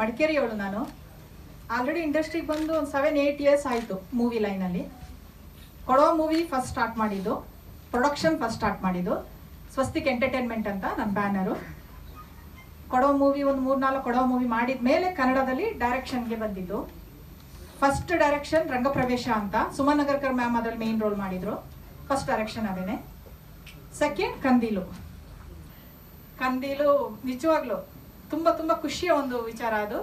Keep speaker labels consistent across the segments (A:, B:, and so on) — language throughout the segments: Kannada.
A: ಮಡಿಕೇರಿಯವಳು ನಾನು. ಆಲ್ರೆಡಿ ಇಂಡಸ್ಟ್ರಿಗೆ ಬಂದು ಒಂದು ಸೆವೆನ್ ಏಯ್ಟ್ ಇಯರ್ಸ್ ಆಯಿತು ಮೂವಿ ಲೈನಲ್ಲಿ ಕೊಡೋ ಮೂವಿ ಫಸ್ಟ್ ಸ್ಟಾರ್ಟ್ ಮಾಡಿದ್ದು ಪ್ರೊಡಕ್ಷನ್ ಫಸ್ಟ್ ಸ್ಟಾರ್ಟ್ ಮಾಡಿದ್ದು, ಸ್ವಸ್ತಿಕ್ ಎಂಟರ್ಟೈನ್ಮೆಂಟ್ ಅಂತ ನನ್ನ ಬ್ಯಾನರು ಕೊಡೋ ಮೂವಿ ಒಂದು ಮೂರ್ನಾಲ್ಕು ಕೊಡೋ ಮೂವಿ ಮಾಡಿದ ಮೇಲೆ ಕನ್ನಡದಲ್ಲಿ ಡೈರೆಕ್ಷನ್ಗೆ ಬಂದಿದ್ದು. ಫಸ್ಟ್ ಡೈರೆಕ್ಷನ್ ರಂಗಪ್ರವೇಶ ಅಂತ ಸುಮನ್ ನಗರ್ಕರ್ ಮ್ಯಾಮ್ ಅದರಲ್ಲಿ ಮೇನ್ ರೋಲ್ ಮಾಡಿದ್ರು. ಫಸ್ಟ್ ಡೈರೆಕ್ಷನ್ ಅದೇನೆ. ಸೆಕೆಂಡ್ ಕಂದೀಲು. ಕಂದೀಲು ನಿಜವಾಗ್ಲು ತುಂಬಾ ತುಂಬಾ ಖುಷಿಯ ಒಂದು ವಿಚಾರ ಅದು.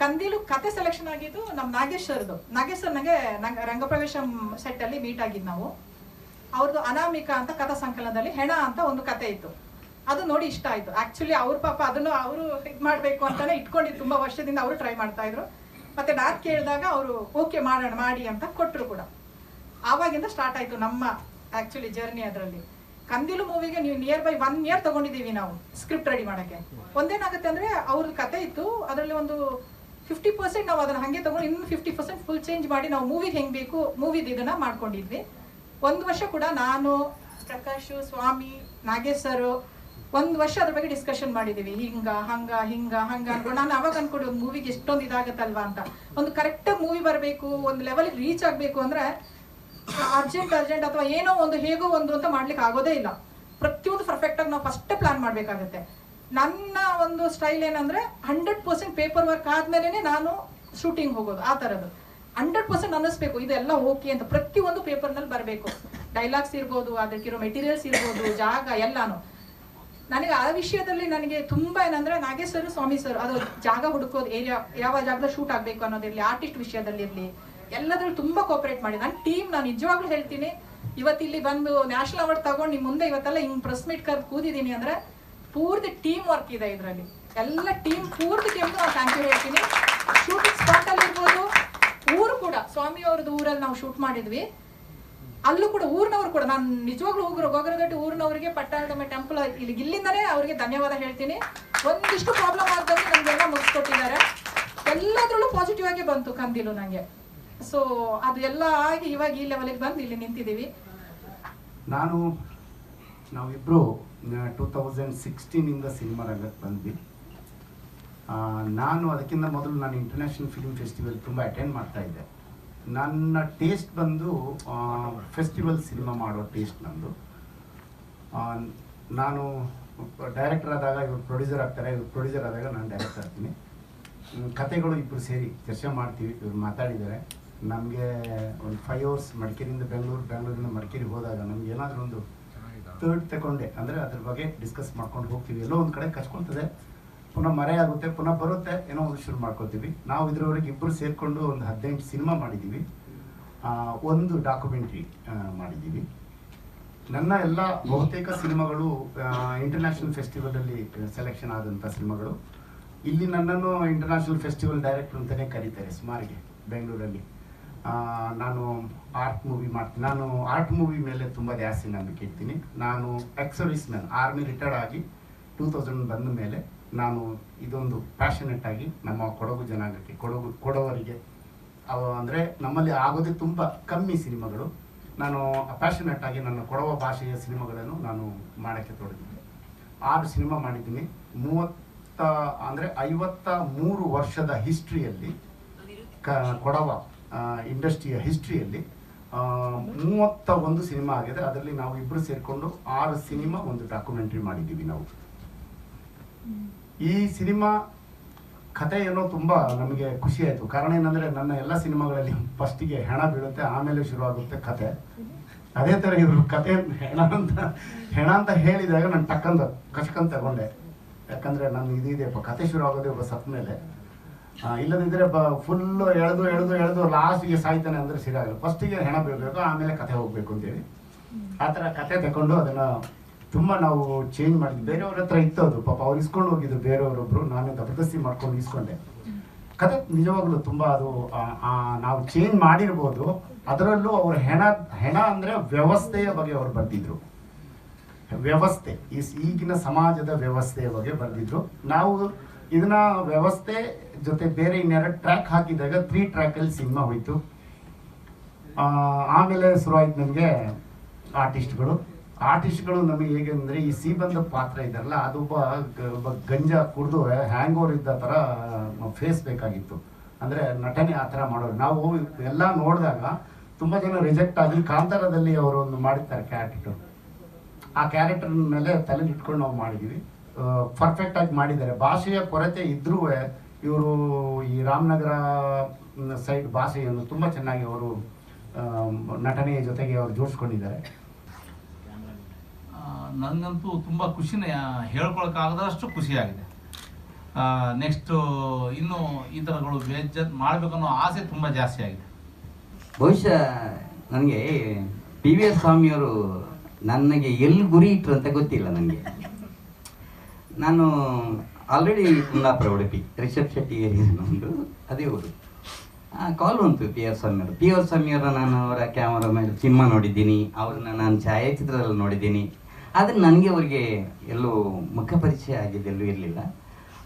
A: ಕಂದೀಲು ಕತೆ ಸೆಲೆಕ್ಷನ್ ಆಗಿದ್ದು ನಮ್ಮ ನಾಗೇಶ್ ಸರ್ದು ನಾಗೇಶ್ ಸರ್ ನನಗೆ ನಂಗೆ ರಂಗಪ್ರವೇಶ ಸೆಟ್ ಅಲ್ಲಿ ಮೀಟ್ ಆಗಿದ್ದು ನಾವು. ಅವ್ರದ್ದು ಅನಾಮಿಕ ಅಂತ ಕಥಾ ಸಂಕಲನದಲ್ಲಿ ಹೆಣ ಅಂತ ಒಂದು ಕತೆ ಇತ್ತು. ಅದು ನೋಡಿ ಇಷ್ಟ ಆಯ್ತು. ಆ್ಯಕ್ಚುಲಿ ಅವ್ರ ಪಾಪ ಅದನ್ನು ಅವರು ಇದು ಮಾಡಬೇಕು ಅಂತಾನೆ ಇಟ್ಕೊಂಡಿದ್ದು ತುಂಬಾ ವರ್ಷದಿಂದ ಅವರು ಟ್ರೈ ಮಾಡ್ತಾ ಇದ್ರು. ಮತ್ತೆ ನಾನು ಕೇಳಿದಾಗ ಅವರು ಓಕೆ ಮಾಡೋಣ, ಮಾಡಿ ಅಂತ ಕೊಟ್ಟರು ಕೂಡ. ಆವಾಗಿಂದ ಸ್ಟಾರ್ಟ್ ಆಯ್ತು ನಮ್ಮ ಆ್ಯಕ್ಚುಲಿ ಜರ್ನಿ ಅದರಲ್ಲಿ. ಕಂದಿಲು ಮೂವಿಗೆ ನೀವು ನಿಯರ್ ಬೈ ಒನ್ ಇಯರ್ ತಗೊಂಡಿದ್ದೀವಿ ನಾವು ಸ್ಕ್ರಿಪ್ಟ್ ರೆಡಿ ಮಾಡಕ್ಕೆ. ಒಂದೇನಾಗುತ್ತೆ ಅಂದ್ರೆ ಅವ್ರ ಕತೆ ಇತ್ತು, ಅದರಲ್ಲಿ ಒಂದು ಫಿಫ್ಟಿ ಪರ್ಸೆಂಟ್ ನಾವು ಅದನ್ನ ಹಾಗೆ ತಗೊಂಡು, ಇನ್ನು ಫಿಫ್ಟಿ ಪರ್ಸೆಂಟ್ ಫುಲ್ ಚೇಂಜ್ ಮಾಡಿ ನಾವು ಮೂವಿಗೆ ಹೆಂಗೆ ಬೇಕು ಮೂವಿದು ಇದನ್ನ ಮಾಡ್ಕೊಂಡಿದ್ವಿ. ಒಂದು ವರ್ಷ ಕೂಡ ನಾನು, ಪ್ರಕಾಶ್, ಸ್ವಾಮಿ ನಾಗೇಶ್ ಸರ್ ಒಂದು ವರ್ಷ ಅದ್ರ ಬಗ್ಗೆ ಡಿಸ್ಕಷನ್ ಮಾಡಿದ್ದೀವಿ ಹಿಂಗ, ಹಂಗ ಹಿಂಗ, ಹಂಗ ಅನ್ಕೊಂಡು, ನಾನು ಅವಾಗ ಅನ್ಕೊಂಡು ಒಂದು ಮೂವಿಗೆ ಎಷ್ಟೊಂದು ಇದಾಗತ್ತಲ್ವಾ ಅಂತ. ಒಂದು ಕರೆಕ್ಟಾಗಿ ಮೂವಿ ಬರಬೇಕು, ಒಂದು ಲೆವೆಲ್ಗೆ ರೀಚ್ ಆಗಬೇಕು ಅಂದ್ರೆ ಅರ್ಜೆಂಟ್ ಅರ್ಜೆಂಟ್ ಅಥವಾ ಏನೋ ಒಂದು ಹೇಗೋ ಒಂದು ಅಂತ ಮಾಡ್ಲಿಕ್ಕೆ ಆಗೋದೇ ಇಲ್ಲ. ಪ್ರತಿಯೊಂದು ಪರ್ಫೆಕ್ಟ್ ಆಗಿ ನಾವು ಫಸ್ಟ್ ಪ್ಲಾನ್ ಮಾಡಬೇಕಾಗುತ್ತೆ. ನನ್ನ ಒಂದು ಸ್ಟೈಲ್ ಏನಂದ್ರೆ ಹಂಡ್ರೆಡ್ ಪರ್ಸೆಂಟ್ ಪೇಪರ್ ವರ್ಕ್ ಆದ್ಮೇಲೆ ನಾನು ಶೂಟಿಂಗ್ ಹೋಗೋದು, ಆ ಥರದ್ದು ಹಂಡ್ರೆಡ್ ಪರ್ಸೆಂಟ್ ಅನ್ನಿಸ್ಬೇಕು, ಇದೆಲ್ಲ ಓಕೆ ಅಂತ ಪ್ರತಿಯೊಂದು ಪೇಪರ್ನಲ್ಲಿ ಬರಬೇಕು. ಡೈಲಾಗ್ಸ್ ಇರ್ಬೋದು, ಅದಕ್ಕಿರೋ ಮೆಟೀರಿಯಲ್ಸ್ ಇರ್ಬೋದು, ಜಾಗ ಎಲ್ಲಾನು. ನನಗೆ ಆ ವಿಷಯದಲ್ಲಿ ನನಗೆ ತುಂಬಾ ಏನಂದ್ರೆ ನಾಗೇಶ್ವರ ಸ್ವಾಮಿ ಸರ್, ಅದು ಜಾಗ ಹುಡುಕೋದು ಏರಿಯಾ ಯಾವ ಜಾಗದಲ್ಲಿ ಶೂಟ್ ಆಗ್ಬೇಕು ಅನ್ನೋದಿರ್ಲಿ ಆರ್ಟಿಸ್ಟ್ ವಿಷಯದಲ್ಲಿ ಇರ್ಲಿ ಎಲ್ಲದ್ರಲ್ಲಿ ತುಂಬಾ ಕೋಪರೇಟ್ ಮಾಡಿ. ನನ್ನ ಟೀಮ್ ನಾನು ನಿಜವಾಗ್ಲೂ ಹೇಳ್ತೀನಿ, ಇವತ್ತು ಇಲ್ಲಿ ಬಂದು ನ್ಯಾಷನಲ್ ಅವಾರ್ಡ್ ತಗೊಂಡು ನಿಮ್ಮ ಮುಂದೆ ಇವತ್ತೆಲ್ಲ ಹಿಂಗೆ ಪ್ರೆಸ್ ಮೀಟ್ ಕರೆದು ಕೂದಿದ್ದೀನಿ ಅಂದ್ರೆ ಪೂರ್ತಿ ಟೀಮ್ ವರ್ಕ್ ಇದೆ ಇದರಲ್ಲಿ. ಎಲ್ಲ ಟೀಮ್ ಪೂರ್ತಿ ಟೀಮ್ ನಾವು ಥ್ಯಾಂಕ್ ಯು ಹೇಳ್ತೀನಿ. ಶೂಟಿಂಗ್ ಸ್ಪಾಟ್ ಅಲ್ಲಿ ಇರ್ಬೋದು, ಊರು ಕೂಡ, ಸ್ವಾಮಿ ಅವ್ರದ್ದು ಊರಲ್ಲಿ ನಾವು ಶೂಟ್ ಮಾಡಿದ್ವಿ. ಅಲ್ಲೂ ಕೂಡ ಊರಿನವ್ರು ಕೂಡ, ನಾನು ನಿಜವಾಗ್ಲೂ ಹೋಗ್ರು ಗೋಗರಗಟ್ಟಿ ಊರಿನವರಿಗೆ ಪಟ್ಟಣದಮ್ಮ ಟೆಂಪಲ್ ಇಲ್ಲಿ ಇಲ್ಲಿಂದಲೇ ಅವರಿಗೆ ಧನ್ಯವಾದ ಹೇಳ್ತೀನಿ. ಒಂದಿಷ್ಟು ಪ್ರಾಬ್ಲಮ್ ಆಗ್ತದೆ ನಮಗೆಲ್ಲ ಮುಗಿಸ್ಕೊಟ್ಟಿದ್ದಾರೆ. ಎಲ್ಲದ್ರಲ್ಲೂ ಪಾಸಿಟಿವ್ ಆಗಿ ಬಂತು ಕಂದಿಲು ನಂಗೆ. ಸೊ ಅದು ಎಲ್ಲ ಆಗಿ ಇವಾಗ ಈ ಲೆವೆಲ್ಗೆ ಬಂದು ಇಲ್ಲಿ ನಿಂತಿದ್ದೀವಿ.
B: ನಾನು ನಾವಿಬ್ಬರು ಟೂ ತೌಸಂಡ್ ಸಿಕ್ಸ್ಟೀನಿಂದ ಸಿನಿಮಾ ರಂಗಕ್ಕೆ ಬಂದ್ವಿ. ನಾನು ಅದಕ್ಕಿಂತ ಮೊದಲು ನಾನು ಇಂಟರ್ನ್ಯಾಷನಲ್ ಫಿಲ್ಮ್ ಫೆಸ್ಟಿವಲ್ ತುಂಬ ಅಟೆಂಡ್ ಮಾಡ್ತಾ ಇದ್ದೆ. ನನ್ನ ಟೇಸ್ಟ್ ಬಂದು ಫೆಸ್ಟಿವಲ್ ಸಿನಿಮಾ ಮಾಡೋ ಟೇಸ್ಟ್ ನಂದು. ನಾನು ಡೈರೆಕ್ಟರ್ ಆದಾಗ, ಇವರು ಪ್ರೊಡ್ಯೂಸರ್ ಆಗ್ತಾರೆ, ಇವರು ಪ್ರೊಡ್ಯೂಸರ್ ಆದಾಗ ನಾನು ಡೈರೆಕ್ಟರ್ ಆಗ್ತೀನಿ. ಕತೆಗಳು ಇಬ್ಬರು ಸೇರಿ ಚರ್ಚೆ ಮಾಡ್ತೀವಿ, ಇವ್ರು ಮಾತಾಡಿದ್ದಾರೆ. ನಮಗೆ ಒಂದು ಫೈವ್ ಅವರ್ಸ್ ಮಡಿಕೇರಿಯಿಂದ ಬೆಂಗಳೂರು ಬೆಂಗಳೂರಿಂದ ಮಡಿಕೇರಿಗೆ ಹೋದಾಗ ನಮ್ಗೆ ಏನಾದರೂ ಒಂದು ಥರ್ಡ್ ತಗೊಂಡೆ ಅಂದರೆ ಅದ್ರ ಬಗ್ಗೆ ಡಿಸ್ಕಸ್ ಮಾಡ್ಕೊಂಡು ಹೋಗ್ತೀವಿ. ಎಲ್ಲೋ ಒಂದು ಕಡೆ ಕಚ್ಕೊಳ್ತದೆ. ಪುನಃ ಮರೆ ಆಗುತ್ತೆ ಪುನಃ ಬರುತ್ತೆ ಏನೋ ಒಂದು ಶುರು ಮಾಡ್ಕೊತೀವಿ. ನಾವು ಇದ್ರವರೆಗೆ ಇಬ್ಬರು ಸೇರಿಕೊಂಡು ಒಂದು ಹದಿನೆಂಟು ಸಿನಿಮಾ ಮಾಡಿದ್ದೀವಿ ಆ, ಒಂದು ಡಾಕ್ಯುಮೆಂಟ್ರಿ ಮಾಡಿದ್ದೀವಿ ನನ್ನ ಎಲ್ಲ ಬಹುತೇಕ ಸಿನಿಮಾಗಳು ಇಂಟರ್ನ್ಯಾಷನಲ್ ಫೆಸ್ಟಿವಲಲ್ಲಿ ಸೆಲೆಕ್ಷನ್ ಆದಂಥ ಸಿನಿಮಾಗಳು. ಇಲ್ಲಿ ನನ್ನನ್ನು ಇಂಟರ್ನ್ಯಾಷನಲ್ ಫೆಸ್ಟಿವಲ್ ಡೈರೆಕ್ಟರ್ ಅಂತಲೇ ಕರೀತಾರೆ ಸುಮಾರಿಗೆ ಬೆಂಗಳೂರಲ್ಲಿ. ನಾನು ಆರ್ಟ್ ಮೂವಿ ಮಾಡ್ತೀನಿ ನಾನು ಆರ್ಟ್ ಮೂವಿ ಮೇಲೆ ತುಂಬ ಜಾಸ್ತಿ ನಂಬಿಕೆ ಇಡ್ತೀನಿ. ನಾನು ex service man army retired ಆಗಿ ಟೂ ತೌಸಂಡ್ ಬಂದ ಮೇಲೆ ನಾನು ಇದೊಂದು ಪ್ಯಾಷನೆಟ್ ಆಗಿ ನಮ್ಮ ಕೊಡಗು ಜನಾಂಗಕ್ಕೆ, ಕೊಡಗು, ಕೊಡವರಿಗೆ, ಅವ ಅಂದರೆ ನಮ್ಮಲ್ಲಿ ಆಗೋದೇ ತುಂಬ ಕಮ್ಮಿ ಸಿನಿಮಾಗಳು. ನಾನು ಪ್ಯಾಷನೆಟ್ ಆಗಿ ನನ್ನ ಕೊಡವ ಭಾಷೆಯ ಸಿನಿಮಾಗಳನ್ನು ನಾನು ಮಾಡೋಕ್ಕೆ ತೊಡಗಿದ್ದೆ. ಆರು ಸಿನಿಮಾ ಮಾಡಿದ್ದೀನಿ. ಮೂವತ್ತ, ಅಂದರೆ ಐವತ್ತ ಮೂರು ವರ್ಷದ ಹಿಸ್ಟ್ರಿಯಲ್ಲಿ ಕ, ಕೊಡವ ಇಂಡಸ್ಟ್ರಿಯ ಹಿಸ್ಟ್ರಿಯಲ್ಲಿ ಮೂವತ್ತ ಒಂದು ಸಿನಿಮಾ ಆಗಿದೆ. ಅದರಲ್ಲಿ ನಾವು ಇಬ್ಬರು ಸೇರಿಕೊಂಡು ಆರು ಸಿನಿಮಾ ಒಂದು ಡಾಕ್ಯುಮೆಂಟ್ರಿ ಮಾಡಿದ್ದೀವಿ ನಾವು. ಈ ಸಿನಿಮಾ ಕತೆ ಏನೋ ತುಂಬ ನಮಗೆ ಖುಷಿ ಆಯಿತು. ಕಾರಣ ಏನಂದರೆ ನನ್ನ ಎಲ್ಲ ಸಿನಿಮಾಗಳಲ್ಲಿ ಫಸ್ಟಿಗೆ ಹೆಣ ಬೀಳುತ್ತೆ, ಆಮೇಲೆ ಶುರುವಾಗುತ್ತೆ ಕತೆ. ಅದೇ ಥರ ಇವರು ಕತೆ ಹೆಣ ಅಂತ ಹೆಣ ಅಂತ ಹೇಳಿದಾಗ ನಾನು ಟಕ್ಕಂತ ಕಚ್ಕಂತ ತಗೊಂಡೆ. ಯಾಕಂದರೆ ನಾನು ಇದಿದೆಯಪ್ಪ ಕತೆ ಶುರು ಆಗೋದೇ ಒಬ್ಬ ಸತ್ತ ಮೇಲೆ ಇಲ್ಲದಿದ್ದರೆ ಬ ಫುಲ್ಲು ಎಳೆದು ಎಳೆದು ಎಳೆದು ಲಾಸ್ಟಿಗೆ ಸಾಯ್ತಾನೆ ಅಂದರೆ ಸರಿಯಾಗಲ್ಲ ಫಸ್ಟಿಗೆ ಹೆಣ ಬೀಳಬೇಕು ಆಮೇಲೆ ಕತೆ ಹೋಗಬೇಕು ಅಂತೇಳಿ. ಆ ಥರ ಕತೆ ತಗೊಂಡು ಅದನ್ನು ತುಂಬ ನಾವು ಚೇಂಜ್ ಮಾಡಿದ್ವಿ. ಬೇರೆಯವ್ರ ಹತ್ರ ಇತ್ತು ಅದು ಪಾಪ ಅವ್ರು ಇಸ್ಕೊಂಡು ಹೋಗಿದ್ರು ಬೇರೆಯವರೊಬ್ಬರು ನಾನು ಜಬರ್ದಸ್ತಿ ಮಾಡ್ಕೊಂಡು ಇಸ್ಕೊಂಡೆ. ಕತೆ ನಿಜವಾಗ್ಲೂ ತುಂಬ ಅದು ನಾವು ಚೇಂಜ್ ಮಾಡಿರ್ಬೋದು ಅದರಲ್ಲೂ ಅವ್ರ ಹೆಣ ಹೆಣ ಅಂದರೆ ವ್ಯವಸ್ಥೆಯ ಬಗ್ಗೆ ಅವ್ರು ಬರ್ತಿದ್ರು ವ್ಯವಸ್ಥೆ ಈ ಈಗಿನ ಸಮಾಜದ ವ್ಯವಸ್ಥೆಯ ಬಗ್ಗೆ ಬರೆದಿದ್ರು. ನಾವು ಇದನ್ನ ವ್ಯವಸ್ಥೆ ಜೊತೆ ಬೇರೆ ಇನ್ನೆರಡು ಟ್ರ್ಯಾಕ್ ಹಾಕಿದಾಗ ತ್ರೀ ಟ್ರ್ಯಾಕಲ್ಲಿ ಸಿನಿಮಾ ಹೋಯಿತು. ಆಮೇಲೆ ಶುರುವಾಯ್ತು ನಮಗೆ ಆರ್ಟಿಸ್ಟ್ಗಳು ಆರ್ಟಿಸ್ಟ್ಗಳು ನಮಗೆ ಹೇಗೆ ಅಂದರೆ ಈ ಸೀಬಂದ ಪಾತ್ರ ಇದಾರಲ್ಲ ಅದೊಬ್ಬ ಗ- ಒಬ್ಬ ಗಂಜ ಕುಡಿದು ಹ್ಯಾಂಗ್ ಓವರ್ ಇದ್ದ ಥರ ಫೇಸ್ ಬೇಕಾಗಿತ್ತು. ಅಂದರೆ ನಟನೆ ಆ ಥರ ಮಾಡೋರು. ನಾವು ಎಲ್ಲ ನೋಡಿದಾಗ ತುಂಬ ಜನ ರಿಜೆಕ್ಟ್ ಆಗಿ ಕಾಂತಾರದಲ್ಲಿ ಅವರು ಒಂದು ಮಾಡಿರ್ತಾರೆ ಕ್ಯಾರೆಕ್ಟರ್ ಆ ಕ್ಯಾರೆಕ್ಟರ್ ಮೇಲೆ ತಲೆ ಇಟ್ಕೊಂಡು ನಾವು ಮಾಡಿದ್ದೀವಿ ಪರ್ಫೆಕ್ಟ್ ಆಗಿ ಮಾಡಿದ್ದಾರೆ. ಭಾಷೆಯ ಕೊರತೆ ಇದ್ರೂ ಇವರು ಈ ರಾಮನಗರ ಸೈಡ್ ಭಾಷೆಯನ್ನು ತುಂಬ ಚೆನ್ನಾಗಿ ಅವರು ನಟನೆಯ ಜೊತೆಗೆ ಅವರು ಜೋಡಿಸ್ಕೊಂಡಿದ್ದಾರೆ.
C: ನನಗಂತೂ ತುಂಬ ಖುಷಿನೇ ಹೇಳ್ಕೊಳಕ್ಕಾಗದಷ್ಟು ಖುಷಿಯಾಗಿದೆ ನೆಕ್ಸ್ಟು ಇನ್ನು ಈ ಥರಗಳು ಬೇಜ ಮಾಡಬೇಕನ್ನೋ ಆಸೆ ತುಂಬ ಜಾಸ್ತಿ ಆಗಿದೆ.
D: ಬಹುಶಃ ನನಗೆ ಪಿ ವಿ ಎಸ್ ಸ್ವಾಮಿಯವರು ನನಗೆ ಎಲ್ಲಿ ಗುರಿ ಇಟ್ಟರು ಅಂತ ಗೊತ್ತಿಲ್ಲ ನನಗೆ. ನಾನು ಆಲ್ರೆಡಿ ಕುಂದಾಪುರ, ಉಡುಪಿ, ರಿಷಬ್ ಶೆಟ್ಟಿ ಏರಿಯಾ ನಮ್ಮದು ಅದೇ ಊರು. ಕಾಲ್ ಬಂತು ಪಿ ಆರ್ ಸ್ವಾಮಿಯವರು. ಪಿ ಆರ್ ಸ್ವಾಮಿಯವರ ನಾನು ಅವರ ಕ್ಯಾಮರಾ ಮೇಲೆ ಸಿನಿಮಾ ನೋಡಿದ್ದೀನಿ. ಅವ್ರನ್ನ ನಾನು ಛಾಯಾಚಿತ್ರದಲ್ಲಿ ನೋಡಿದ್ದೀನಿ. ಆದರೆ ನನಗೆ ಅವರಿಗೆ ಎಲ್ಲೂ ಮುಖ ಪರಿಚಯ ಆಗಿದೆ ಎಲ್ಲೂ ಇರಲಿಲ್ಲ.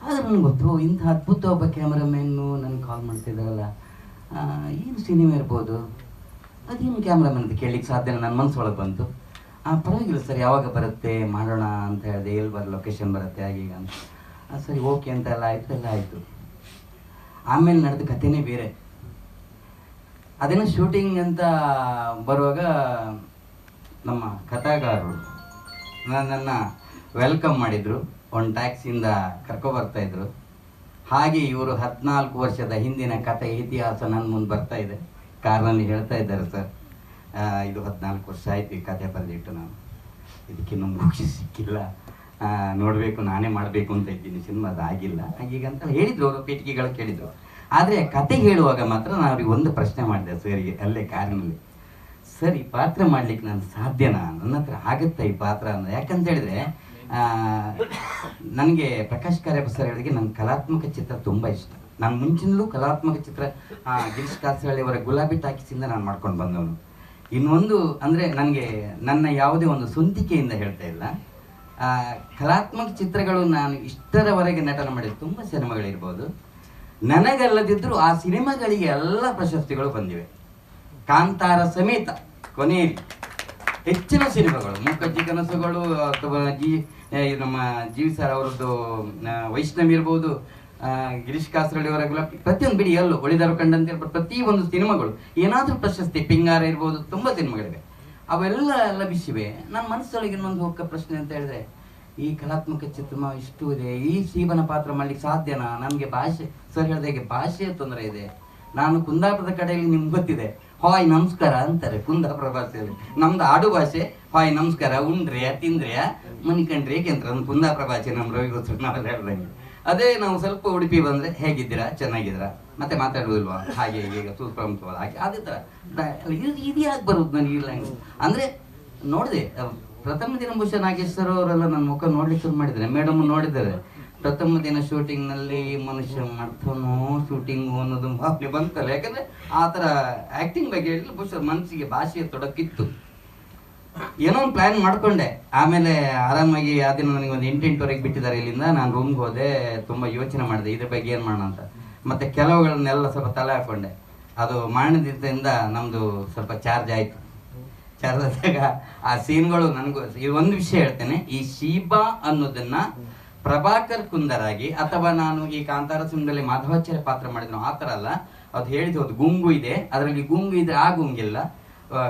D: ಆದರೆ ನನಗೆ ಗೊತ್ತು ಇಂಥ ಅದ್ಭುತ ಒಬ್ಬ ಕ್ಯಾಮರಾಮ್ಯಾನು ನನಗೆ ಕಾಲ್ ಮಾಡ್ತಿದ್ದಾರಲ್ಲ ಏನು ಸಿನಿಮಾ ಇರ್ಬೋದು? ಅದೇನು ಕ್ಯಾಮ್ರಾಮನ್ ಅಂತ ಕೇಳಲಿಕ್ಕೆ ಸಾಧ್ಯ ನನ್ನ ಮನಸ್ಸೊಳಗೆ ಬಂತು. ಪರವಾಗಿಲ್ಲ ಸರ್, ಯಾವಾಗ ಬರುತ್ತೆ, ಮಾಡೋಣ ಅಂತ ಹೇಳಿದೆ ಎಲ್ಲಿ ಬರ ಲೊಕೇಶನ್ ಬರುತ್ತೆ, ಹಾಗೆ ಈಗ ಸರಿ, ಓಕೆ ಅಂತ ಎಲ್ಲ ಆಯಿತು ಎಲ್ಲ ಆಯಿತು. ಆಮೇಲೆ ನಡೆದ ಕಥೆನೇ ಬೇರೆ. ಅದೇನು ಶೂಟಿಂಗ್ ಅಂತ ಬರುವಾಗ ನಮ್ಮ ಕಥಾಗಾರರು ನನ್ನ ವೆಲ್ಕಮ್ ಮಾಡಿದರು. ಒಂದು ಟ್ಯಾಕ್ಸಿಯಿಂದ ಕರ್ಕೊಬರ್ತಾಯಿದ್ರು ಹಾಗೆ ಇವರು ಹದಿನಾಲ್ಕು ವರ್ಷದ ಹಿಂದಿನ ಕಥೆ, ಇತಿಹಾಸ ನನ್ನ ಮುಂದೆ ಬರ್ತಾ ಇದೆ. ಕಾರ್ನಲ್ಲಿ ಹೇಳ್ತಾ ಇದ್ದಾರೆ ಸರ್. ಇದು ಹದಿನಾಲ್ಕು ವರ್ಷ ಆಯ್ತು ಈ ಕಥೆ ಬರೆದಿಟ್ಟು ನಾನು. ಇದಕ್ಕಿನ್ನೂ ಮುಗಿಸಿ ಸಿಕ್ಕಿಲ್ಲ. ನೋಡಬೇಕು, ನಾನೇ ಮಾಡಬೇಕು ಅಂತ ಇದ್ದೀನಿ. ಸಿನಿಮಾ ಅದಾಗಿಲ್ಲ ಹಾಗೀಗಂತ ಹೇಳಿದ್ರು ಅವರು ಪೀಠಿಕೆಗಳು ಕೇಳಿದರು. ಆದರೆ ಕತೆ ಹೇಳುವಾಗ ಮಾತ್ರ ನಾನು ಅವ್ರಿಗೆ ಒಂದು ಪ್ರಶ್ನೆ ಮಾಡಿದೆ ಸರಿಗೆ ಅಲ್ಲೇ ಕಾರಿನಲ್ಲಿ. ಸರ್, ಈ ಪಾತ್ರ ಮಾಡ್ಲಿಕ್ಕೆ ನಾನು ಸಾಧ್ಯನಾ? ನನ್ನ ಹತ್ರ ಆಗುತ್ತಾ ಈ ಪಾತ್ರ? ಅನ್ನ ಯಾಕಂತ ಹೇಳಿದ್ರೆ ನನಗೆ ಪ್ರಕಾಶ್ ಕಾರ್ಯಪ್ಪ ಸರ್ ಹೇಳಿದ್ರೆ ನನ್ನ ಕಲಾತ್ಮಕ ಚಿತ್ರ ತುಂಬ ಇಷ್ಟ. ನಾನು ಮುಂಚಿನಲ್ಲೂ ಕಲಾತ್ಮಕ ಚಿತ್ರ ಗಿರೀಶ್ ಕಾಸರಳ್ಳಿ ಅವರ ಗುಲಾಬಿ ಟಾಕೀಸಿಂದ ನಾನು ಮಾಡ್ಕೊಂಡು ಬಂದವನು. ಇನ್ನೊಂದು ಅಂದರೆ ನನಗೆ ನನ್ನ ಯಾವುದೇ ಒಂದು ಸ್ವಂತಿಕೆಯಿಂದ ಹೇಳ್ತಾ ಇಲ್ಲ. ಕಲಾತ್ಮಕ ಚಿತ್ರಗಳು ನಾನು ಇಷ್ಟರವರೆಗೆ ನಟನ ಮಾಡಿದ ತುಂಬ ಸಿನಿಮಾಗಳಿರ್ಬೋದು. ನನಗಲ್ಲದಿದ್ದರೂ ಆ ಸಿನಿಮಾಗಳಿಗೆ ಎಲ್ಲ ಪ್ರಶಸ್ತಿಗಳು ಬಂದಿವೆ. ಕಾಂತಾರ ಸಮೇತ ಕೊನೆಯಲ್ಲಿ ಹೆಚ್ಚಿನ ಸಿನಿಮಾಗಳು ಮುಖಜ್ಜಿ ಕನಸುಗಳು, ಅಥವಾ ಜಿ ನಮ್ಮ ಜೀವಿ ಸರ್ ಅವರದ್ದು ವೈಷ್ಣವ್ ಇರ್ಬೋದು ಗಿರೀಶ್ ಕಾಸರಳ್ಳಿ ಅವರ ಗುಲಾಬಿ ಪ್ರತಿಯೊಂದು ಬಿಡಿ ಎಲ್ಲೂ ಒಳಿದಾರು ಕಂಡಂತ ಹೇಳ್ಬೋದು ಪ್ರತಿ ಒಂದು ಸಿನಿಮಾಗಳು, ಏನಾದರೂ ಪ್ರಶಸ್ತಿ, ಪಿಂಗಾರ ಇರ್ಬೋದು, ತುಂಬ ಸಿನಿಮಾಗಳಿವೆ. ಅವೆಲ್ಲ ಲಭಿಸಿವೆ. ನನ್ನ ಮನಸ್ಸೊಳಗೆ ಇನ್ನೊಂದು ಹೋಗ ಪ್ರಶ್ನೆ ಅಂತ ಹೇಳಿದ್ರೆ, ಈ ಕಲಾತ್ಮಕ ಚಿತ್ರಮ ಇಷ್ಟು ಇದೆ, ಈ ಜೀವನ ಪಾತ್ರ ಮಾಡ್ಲಿಕ್ಕೆ ಸಾಧ್ಯನಾ? ನನಗೆ ಭಾಷೆ, ಸರ್ ಹೇಳಿದಾಗೆ ಭಾಷೆಯ ತೊಂದರೆ ಇದೆ. ನಾನು ಕುಂದಾಪುರದ ಕಡೆಯಲ್ಲಿ ನಿಮ್ಗೆ ಗೊತ್ತಿದೆ. ಹಾಯ್, ನಮಸ್ಕಾರ ಅಂತಾರೆ ಕುಂದಾಪುರ ಭಾಷೆಯಲ್ಲಿ. ನಮ್ದು ಆಡು ಭಾಷೆ. ಹಾಯ್, ನಮಸ್ಕಾರ, ಉಂಡ್ರಿಯಾ, ತಿಂದ್ರಿಯಾ? ಮನಿಕಂಡ್ರಿ ಏಕೆಂದ್ರೆ ನಮ್ಮ ಕುಂದಾಪುರ ಭಾಷೆ. ನಮ್ಮ ರವಿ ಗೊತ್ತು ನಾವೆಲ್ಲ ಹೇಳ್ದಂಗೆ. ಅದೇ ನಾವು ಸ್ವಲ್ಪ ಉಡುಪಿ ಬಂದ್ರೆ ಹೇಗಿದ್ದೀರಾ? ಚೆನ್ನಾಗಿದ್ದೀರಾ? ಮತ್ತೆ ಮಾತಾಡುವುದಿಲ್ವಾ ಹಾಗೆ ಈಗ ಸುಪ್ರಮುಖವಾದ ಹಾಗೆ. ಅದೇ ಥರ ಇದು ಯಾಕೆ ಬರುದು ನನಗೆ ಇಲ್ಲ ಅಂದ್ರೆ ನೋಡಿದೆ ಪ್ರಥಮ ದಿನ ಬಹುಶಃ ನಾಗೇಶ್ವರ ಅವರೆಲ್ಲ ನನ್ನ ಮುಖ ನೋಡ್ಲಿಕ್ಕೆ ಶುರು ಮಾಡಿದ್ದಾರೆ. ಮೇಡಮ್ ನೋಡಿದ್ದಾರೆ. ಪ್ರಥಮ ದಿನ ಶೂಟಿಂಗ್ನಲ್ಲಿ ಮನುಷ್ಯ ಮಾಡ್ತಾನೋ ಶೂಟಿಂಗ್ ಅನ್ನೋದು ಬಂತಲ್ಲ. ಯಾಕಂದ್ರೆ ಆ ಥರ ಆಕ್ಟಿಂಗ್ ಬಗ್ಗೆ ಹೇಳಿದ್ರೆ ಬಹುಶಃ ಮನಸ್ಸಿಗೆ ಭಾಷೆಯ ತೊಡಕಿತ್ತು. ಏನೋ ಒಂದು ಪ್ಲಾನ್ ಮಾಡ್ಕೊಂಡೆ. ಆಮೇಲೆ ಆರಾಮಾಗಿ ಆ ದಿನ ನನಗೆ ಒಂದು ಎಂಟೆಂಟುವರೆಗೆ ಬಿಟ್ಟಿದ್ದಾರೆ ಇಲ್ಲಿಂದ. ನಾನು ರೂಮ್ಗೆ ಹೋದೆ, ತುಂಬ ಯೋಚನೆ ಮಾಡಿದೆ, ಇದ್ರ ಬಗ್ಗೆ ಏನು ಮಾಡೋಣ ಅಂತ. ಮತ್ತೆ ಕೆಲವುಗಳನ್ನೆಲ್ಲ ಸ್ವಲ್ಪ ತಲೆ ಹಾಕೊಂಡೆ. ಅದು ಮಾಡಿದ್ರಿಂದ ನಮ್ಮದು ಸ್ವಲ್ಪ ಚಾರ್ಜ್ ಆಯಿತು. ಚಾರ್ಜ್ ಆದಾಗ ಆ ಸೀನ್ಗಳು ನನಗೂ, ಈ ಒಂದು ವಿಷಯ ಹೇಳ್ತೇನೆ. ಈ ಶೀಬಾ ಅನ್ನೋದನ್ನ ಪ್ರಭಾಕರ್ ಕುಂದರಾಗಿ, ಅಥವಾ ನಾನು ಈ ಕಾಂತಾರ ಸಿನಿಮಾದಲ್ಲಿ ಮಾಧವಾಚಾರ್ಯ ಪಾತ್ರ ಮಾಡಿದ್ರು ಆ ಥರ ಅಲ್ಲ. ಅದು ಹೇಳಿದ ಒಂದು ಗುಂಗು ಇದೆ. ಅದರಲ್ಲಿ ಗುಂಗು ಇದ್ರೆ ಆ ಗುಂಗಿಲ್ಲ.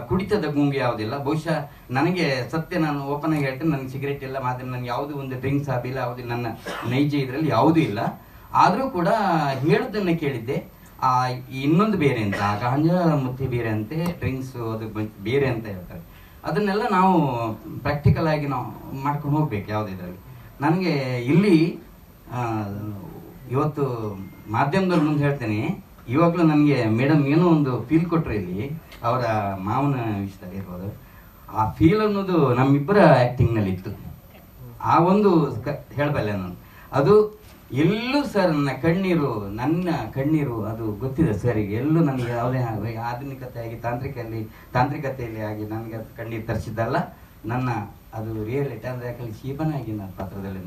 D: ಕುಡಿತದ ಗುಂಗು ಯಾವುದಿಲ್ಲ. ಬಹುಶಃ ನನಗೆ ಸತ್ಯ ನಾನು ಓಪನ್ ಆಗಿ ಹೇಳ್ತೇನೆ, ನನಗೆ ಸಿಗರೇಟ್ ಇಲ್ಲ, ಮಾತ್ರ ನನಗೆ ಯಾವುದು ಒಂದು ಡ್ರಿಂಕ್ಸ್ ಆಗಿಲ್ಲ ಯಾವುದು ನನ್ನ ನೈಜ ಇದರಲ್ಲಿ ಯಾವುದೂ ಇಲ್ಲ. ಆದರೂ ಕೂಡ ಹೇಳೋದನ್ನು ಕೇಳಿದ್ದೆ. ಆ, ಇನ್ನೊಂದು ಬೇರೆ ಅಂತ ಗಾಂಜಾ ಮುತ್ತಿ ಬೇರೆ ಅಂತೆ ಡ್ರಿಂಕ್ಸ್ ಅದು ಬೇರೆ ಅಂತ ಹೇಳ್ತಾರೆ. ಅದನ್ನೆಲ್ಲ ನಾವು ಪ್ರಾಕ್ಟಿಕಲ್ ಆಗಿ ನಾವು ಮಾಡ್ಕೊಂಡು ಹೋಗ್ಬೇಕು ಇದರಲ್ಲಿ. ನನಗೆ ಇಲ್ಲಿ ಇವತ್ತು ಮಾಧ್ಯಮದವ್ರ ಮುಂದೆ ಹೇಳ್ತೇನೆ ಇವಾಗಲೂ ನನಗೆ ಮೇಡಮ್ ಏನೋ ಒಂದು ಫೀಲ್ ಕೊಟ್ಟರೆ ಇಲ್ಲಿ, ಅವರ ಮಾವನ ವಿಷಯದಲ್ಲಿ ಇರ್ಬೋದು. ಆ ಫೀಲ್ ಅನ್ನೋದು ನಮ್ಮಿಬ್ಬರ ಆ್ಯಕ್ಟಿಂಗ್ನಲ್ಲಿ ಇತ್ತು. ಆ ಒಂದು ಹೇಳಬಲ್ಲೆ ನಾನು. ಅದು ಎಲ್ಲೂ ಸರ್ ನನ್ನ ಕಣ್ಣೀರು ನನ್ನ ಕಣ್ಣೀರು, ಅದು ಗೊತ್ತಿದೆ ಸರಿಗೆ ಎಲ್ಲೂ ನನಗೆ ಯಾವುದೇ ಆಧುನಿಕತೆಯಾಗಿ ತಾಂತ್ರಿಕಲ್ಲಿ ತಾಂತ್ರಿಕತೆಯಲ್ಲಿ ಆಗಿ ನನಗೆ ಅದು ಕಣ್ಣೀರು ತರಿಸಿದ್ದಲ್ಲ. ನನ್ನ ಅದು ರಿಯಲಿಟಿ ಅಂದರೆ ಯಾಕಂದ್ರೆ ಶೀಬನೇ ಆಗಿ ನಾನು ಪಾತ್ರದಲ್ಲಿ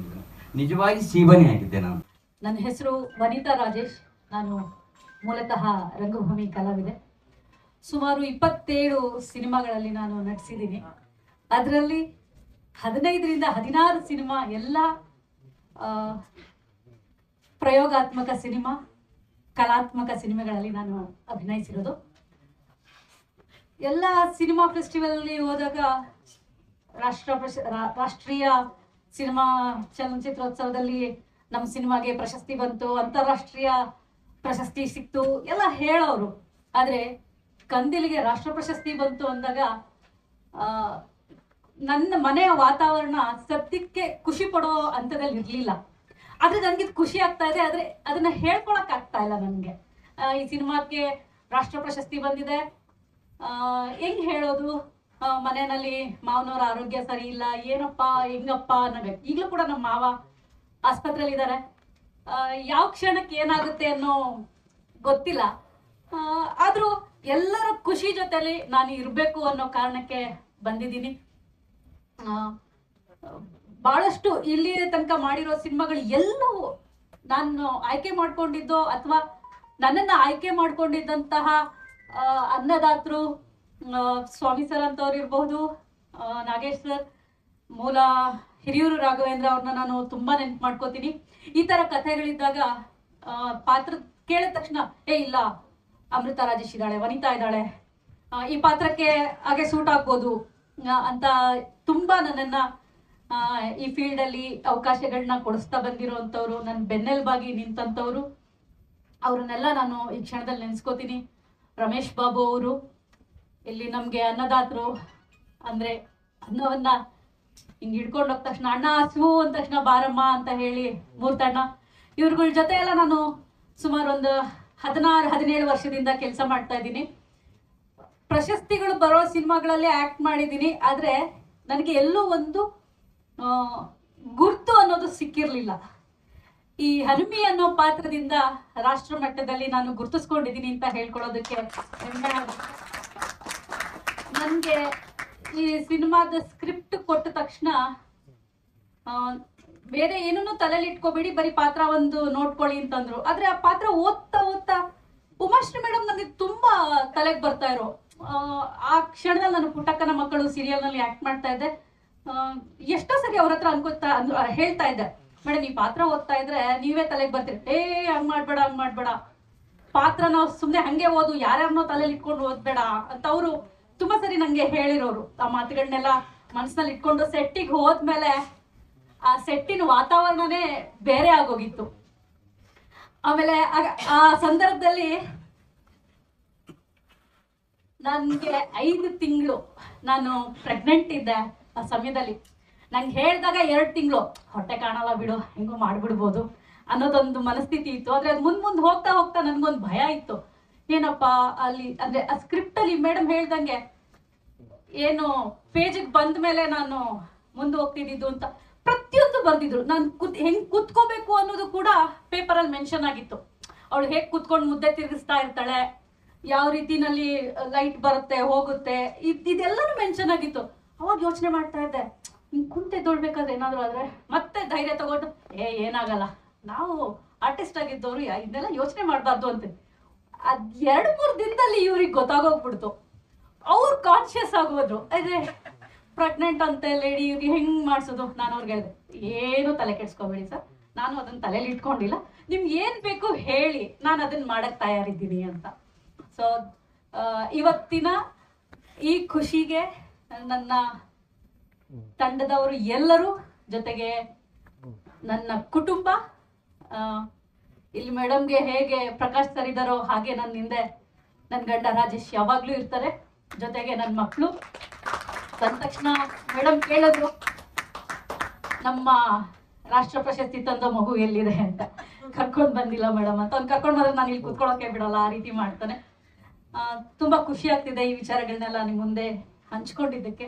D: ನಿಜವಾಗಿ ಶೀಬನೇ ಆಗಿದ್ದೆ ನಾನು.
E: ನನ್ನ ಹೆಸರು ವನಿತಾ ರಾಜೇಶ್. ನಾನು ಮೂಲತಃ ರಂಗಭೂಮಿ ಕಲಾವಿದೆ. ಸುಮಾರು ಇಪ್ಪತ್ತೇಳು ಸಿನಿಮಾಗಳಲ್ಲಿ ನಾನು ನಟಿಸಿದ್ದೀನಿ. ಅದರಲ್ಲಿ ಹದಿನೈದರಿಂದ ಹದಿನಾರು ಸಿನಿಮಾ, ಎಲ್ಲ ಪ್ರಯೋಗಾತ್ಮಕ ಸಿನಿಮಾ, ಕಲಾತ್ಮಕ ಸಿನಿಮಾಗಳಲ್ಲಿ ನಾನು ಅಭಿನಯಿಸಿರೋದು. ಎಲ್ಲ ಸಿನಿಮಾ ಫೆಸ್ಟಿವಲ್ಗೆ ಹೋದಾಗ ರಾಷ್ಟ್ರ ರಾಷ್ಟ್ರೀಯ ಸಿನಿಮಾ ಚಲನಚಿತ್ರೋತ್ಸವದಲ್ಲಿ ನಮ್ಮ ಸಿನಿಮಾಗೆ ಪ್ರಶಸ್ತಿ ಬಂತು. ಅಂತಾರಾಷ್ಟ್ರೀಯ ಪ್ರಶಸ್ತಿ ಸಿಕ್ತು. ಎಲ್ಲ ಹೇಳೋರು. ಆದರೆ ಕಂದಿಲಿಗೆ ರಾಷ್ಟ್ರ ಪ್ರಶಸ್ತಿ ಬಂತು ಅಂದಾಗ ನನ್ನ ಮನೆಯ ವಾತಾವರಣ ಸದ್ಯಕ್ಕೆ ಖುಷಿ ಪಡೋ ಹಂತದಲ್ಲಿ ಇರಲಿಲ್ಲ. ಆದ್ರೆ ನನಗೆ ಖುಷಿ ಆಗ್ತಾ ಇದೆ. ಆದ್ರೆ ಅದನ್ನ ಹೇಳ್ಕೊಳಕ್ ಆಗ್ತಾ ಇಲ್ಲ ನನಗೆ. ಈ ಸಿನಿಮಾಕ್ಕೆ ರಾಷ್ಟ್ರ ಪ್ರಶಸ್ತಿ ಬಂದಿದೆ. ಹೆಂಗ್ ಹೇಳೋದು? ಮನೆಯಲ್ಲಿ ಮಾವನವರ ಆರೋಗ್ಯ ಸರಿ ಇಲ್ಲ. ಏನಪ್ಪ, ಹೆಂಗಪ್ಪ ಅನ್ನಬೇಕು. ಈಗಲೂ ಕೂಡ ನಮ್ಮ ಮಾವ ಆಸ್ಪತ್ರೆಯಲ್ಲಿ ಇದ್ದಾರೆ ಯಾವ ಕ್ಷಣಕ್ಕೆ ಏನಾಗುತ್ತೆ ಅನ್ನೋ ಗೊತ್ತಿಲ್ಲ. ಆದರೂ ಎಲ್ಲರ ಖುಷಿ ಜೊತೆಲಿ ನಾನು ಇರಬೇಕು ಅನ್ನೋ ಕಾರಣಕ್ಕೆ ಬಂದಿದ್ದೀನಿ. ಭಾಳಷ್ಟು ಇಲ್ಲಿ ತನಕ ಮಾಡಿರೋ ಸಿನಿಮಾಗಳು ಎಲ್ಲವೂ ನಾನು ಆಯ್ಕೆ ಮಾಡ್ಕೊಂಡಿದ್ದೋ ಅಥವಾ ನನ್ನನ್ನ ಆಯ್ಕೆ ಮಾಡ್ಕೊಂಡಿದ್ದಂತಹ ಅನ್ನದಾತರು ಸ್ವಾಮಿ ಸರ್ ಅಂತವ್ರು ಇರಬಹುದು ನಾಗೇಶ್ ಸರ್, ಮೂಲ ಹಿರಿಯೂರು ರಾಘವೇಂದ್ರ ಅವ್ರನ್ನ ನಾನು ತುಂಬಾ ನೆನ್ಪು ಮಾಡ್ಕೋತೀನಿ. ಈ ತರ ಕಥೆಗಳಿದ್ದಾಗ ಪಾತ್ರ ಕೇಳಿದ ತಕ್ಷಣ, ಏ, ಇಲ್ಲ ಅಮೃತ ರಾಜೇಶ್ ಇದ್ದಾಳೆ, ವನಿತಾ ಇದ್ದಾಳೆ. ಈ ಪಾತ್ರಕ್ಕೆ ಹಾಗೆ ಸೂಟ್ ಆಗ್ಬೋದು. ಅಂತ ತುಂಬಾ ನನ್ನನ್ನ ಈ ಫೀಲ್ಡ್ ಅಲ್ಲಿ ಅವಕಾಶಗಳನ್ನ ಕೊಡಿಸ್ತಾ ಬಂದಿರೋಂಥವ್ರು ನನ್ನ ಬೆನ್ನೆಲುಬಾಗಿ ನಿಂತಂಥವ್ರು. ಅವ್ರನ್ನೆಲ್ಲ ನಾನು ಈ ಕ್ಷಣದಲ್ಲಿ ನೆನೆಸ್ಕೋತೀನಿ. ರಮೇಶ್ ಬಾಬು ಅವರು, ಇಲ್ಲಿ ನಮ್ಗೆ ಅನ್ನದಾತರು. ಅಂದ್ರೆ ಅನ್ನವನ್ನ ಹಿಂಗ್ ಹಿಡ್ಕೊಂಡು ತಕ್ಷಣ, ಅಣ್ಣ, ಹಸಿವು! ಅಂದ ತಕ್ಷಣ, ಬಾರಮ್ಮ! ಅಂತ ಹೇಳಿ ಮೂರ್ತಣ್ಣ ಇವ್ರುಗಳ ಜೊತೆ ಎಲ್ಲ ನಾನು ಸುಮಾರು ಒಂದು ಹದಿನಾರು, ಹದಿನೇಳು ವರ್ಷದಿಂದ ಕೆಲಸ ಮಾಡ್ತಾ ಇದ್ದೀನಿ. ಪ್ರಶಸ್ತಿಗಳು ಬರೋ ಸಿನಿಮಾಗಳಲ್ಲಿ ಆಕ್ಟ್ ಮಾಡಿದ್ದೀನಿ. ಆದ್ರೆ ನನಗೆ ಎಲ್ಲೂ ಒಂದು ಗುರುತು ಅನ್ನೋದು ಸಿಕ್ಕಿರಲಿಲ್ಲ. ಈ ಹನುಮಿ ಅನ್ನೋ ಪಾತ್ರದಿಂದ ರಾಷ್ಟ್ರ ಮಟ್ಟದಲ್ಲಿ ನಾನು ಗುರ್ತಿಸ್ಕೊಂಡಿದ್ದೀನಿ ಅಂತ ಹೇಳ್ಕೊಳ್ಳೋದಕ್ಕೆ ಹೆಮ್ಮೆ. ನನ್ಗೆ ಈ ಸಿನಿಮಾದ ಸ್ಕ್ರಿಪ್ಟ್ ಕೊಟ್ಟ ತಕ್ಷಣ ಬೇರೆ ಏನನ್ನು ತಲೆಯಲ್ಲಿ ಇಟ್ಕೋಬೇಡಿ ಬರೀ ಪಾತ್ರ ಒಂದು ನೋಡ್ಕೊಳ್ಳಿ ಅಂತಂದ್ರು. ಆದ್ರೆ ಆ ಪಾತ್ರ ಓದ್ತಾ ಓದ್ತಾ ಉಮಾಶ್ರೀ ಮೇಡಮ್ ನನಗೆ ತುಂಬಾ ತಲೆಗೆ ಬರ್ತಾ ಇರೋ ಆ, ಕ್ಷಣದಲ್ಲಿ ನಾನು ಪುಟ್ಟಕ್ಕನ ಮಕ್ಕಳು ಸೀರಿಯಲ್ನಲ್ಲಿ ಆಕ್ಟ್ ಮಾಡ್ತಾ ಇದ್ದೆ. ಎಷ್ಟೋ ಸರಿ ಅವ್ರ ಹತ್ರ ಅನ್ಕೋತಾ ಹೇಳ್ತಾ ಇದ್ದೆ. ಮೇಡಮ್ ಈ ಪಾತ್ರ ಓದ್ತಾ ಇದ್ರೆ ನೀವೇ ತಲೆಗೆ ಬರ್ತೀರಿ. ಏ ಹಂಗ್ ಮಾಡ್ಬೇಡ ಹಂಗ್ ಮಾಡ್ಬೇಡ. ಪಾತ್ರ ನಾವು ಸುಮ್ನೆ ಹಂಗೆ ಓದು ಯಾರ್ಯಾರನ್ನೋ ತಲೆಯಲ್ಲಿ ಇಟ್ಕೊಂಡು ಓದ್ಬೇಡ. ಅಂತ ಅವರು ತುಂಬಾ ಸರಿ ನಂಗೆ ಹೇಳಿರೋರು. ಆ ಮಾತುಗಳನ್ನೆಲ್ಲ ಮನಸ್ಸಿನಲ್ಲಿ ಇಟ್ಕೊಂಡು ಸೆಟ್ಟಿಗೆ ಹೋದ್ಮೇಲೆ ಆ ಸೆಟ್ಟಿನ ವಾತಾವರಣನೇ ಬೇರೆ ಆಗೋಗಿತ್ತು. ಆಮೇಲೆ ಆ ಸಂದರ್ಭದಲ್ಲಿ ನನ್ಗೆ ಐದು ತಿಂಗಳು ನಾನು ಪ್ರೆಗ್ನೆಂಟ್ ಇದ್ದೆ ಆ ಸಮಯದಲ್ಲಿ. ನಂಗೆ ಹೇಳಿದಾಗ ಎರಡು ತಿಂಗಳು, ಹೊಟ್ಟೆ ಕಾಣಲ್ಲ ಬಿಡು, ಹೆಂಗೋ ಮಾಡ್ಬಿಡ್ಬೋದು ಅನ್ನೋದೊಂದು ಮನಸ್ಥಿತಿ ಇತ್ತು. ಆದ್ರೆ ಅದು ಮುಂದ್ ಮುಂದ್ ಹೋಗ್ತಾ ಹೋಗ್ತಾ ನನ್ಗೊಂದು ಭಯ ಇತ್ತು. ಏನಪ್ಪ, ಅಲ್ಲಿ, ಅಂದ್ರೆ ಆ ಸ್ಕ್ರಿಪ್ಟ್ ಅಲ್ಲಿ ಮೇಡಮ್ ಹೇಳ್ದಂಗೆ, ಏನು ಪೇಜಿಗೆ ಬಂದ ಮೇಲೆ ನಾನು ಮುಂದೆ ಹೋಗ್ತಿದ್ದು ಅಂತ. ಪ್ರತಿಯೊಂದು ಬರ್ದಿದ್ರು. ನಾನು ಕುತ್, ಹೆಂಗ್ ಕುತ್ಕೋಬೇಕು ಅನ್ನೋದು ಕೂಡ ಪೇಪರ್ ಅಲ್ಲಿ ಮೆನ್ಷನ್ ಆಗಿತ್ತು. ಅವಳು ಹೇಗ್ ಕುತ್ಕೊಂಡು ಮುದ್ದೆ ತಿರುಗಿಸ್ತಾ ಇರ್ತಾಳೆ, ಯಾವ ರೀತಿನಲ್ಲಿ ಲೈಟ್ ಬರುತ್ತೆ, ಹೋಗುತ್ತೆ, ಇದ್- ಇದೆಲ್ಲನೂ ಮೆನ್ಷನ್ ಆಗಿತ್ತು. ಅವಾಗ ಯೋಚನೆ ಮಾಡ್ತಾ ಇದ್ದೆ, ಹಿಂಗ್ ಕುಂತೆ ತೊಳ್ಬೇಕಾದ್ರೆ ಏನಾದ್ರು ಆದ್ರೆ ಮತ್ತೆ ಧೈರ್ಯ ತಗೊಂಡು, ಏ, ಏನಾಗಲ್ಲ. ನಾವು ಆರ್ಟಿಸ್ಟ್ ಆಗಿದ್ದವ್ರು ಇದನ್ನೆಲ್ಲ ಯೋಚನೆ ಮಾಡಬಾರ್ದು ಅಂತ. ಅದ್ ಎರಡ್ ಮೂರ್ ದಿನದಲ್ಲಿ ಇವ್ರಿಗೆ ಗೊತ್ತಾಗೋಗ್ಬಿಡ್ತು. ಅವ್ರು ಕಾನ್ಶಿಯಸ್ ಆಗೋದ್ರು. ಅದೇ ಪ್ರೆಗ್ನೆಂಟ್ ಅಂತ ಲೇಡಿ ಇವ್ರಿಗೆ ಹೆಂಗ್ ಮಾಡ್ಸೋದು? ನಾನು ಅವ್ರಿಗೆ ಏನು ತಲೆ ಕೆಡ್ಸ್ಕೊಬೇಡಿ ಸರ್. ನಾನು ಅದನ್ನ ತಲೆಯಲ್ಲಿ ಇಟ್ಕೊಂಡಿಲ್ಲ. ನಿಮ್ಗೆ ಏನ್ ಬೇಕು ಹೇಳಿ. ನಾನು ಅದನ್ನ ಮಾಡಕ್ ತಯಾರಿದ್ದೀನಿ ಅಂತ. ಸೊ ಇವತ್ತಿನ ಈ ಖುಷಿಗೆ ನನ್ನ ತಂಡದವರು ಎಲ್ಲರೂ ಜೊತೆಗೆ ನನ್ನ ಕುಟುಂಬ ಆ, ಇಲ್ಲಿ ಮೇಡಮ್ಗೆ ಹೇಗೆ ಪ್ರಕಾಶ್ ಸರ್ ಇದ್ದಾರೋ ಹಾಗೆ ನನ್ನ ಹಿಂದೆ ನನ್ನ ಗಂಡ ರಾಜೇಶ್ ಯಾವಾಗ್ಲೂ ಇರ್ತಾರೆ. ಜೊತೆಗೆ ನನ್ನ ಮಕ್ಕಳು ಬಂದ ತಕ್ಷಣ ಮೇಡಮ್ ಕೇಳಿದ್ರು, ನಮ್ಮ ರಾಷ್ಟ್ರ ಪ್ರಶಸ್ತಿ ತಂದ ಮಗು ಎಲ್ಲಿದೆ ಅಂತ. ಕರ್ಕೊಂಡು ಬಂದಿಲ್ಲ ಮೇಡಮ್ ಅಂತ. ಅವ್ನು ಕರ್ಕೊಂಡು ಬಂದ್ರೆ ನಾನು ಇಲ್ಲಿ ಕುತ್ಕೊಳ್ಳೋಕೆ ಬಿಡಲ್ಲ, ಆ ರೀತಿ ಮಾಡ್ತಾನೆ. ತುಂಬಾ ಖುಷಿ ಆಗ್ತಿದೆ ಈ ವಿಚಾರಗಳನ್ನೆಲ್ಲ ನಿಮ್ಮ ಮುಂದೆ ಹಂಚ್ಕೊಂಡಿದ್ದಕ್ಕೆ.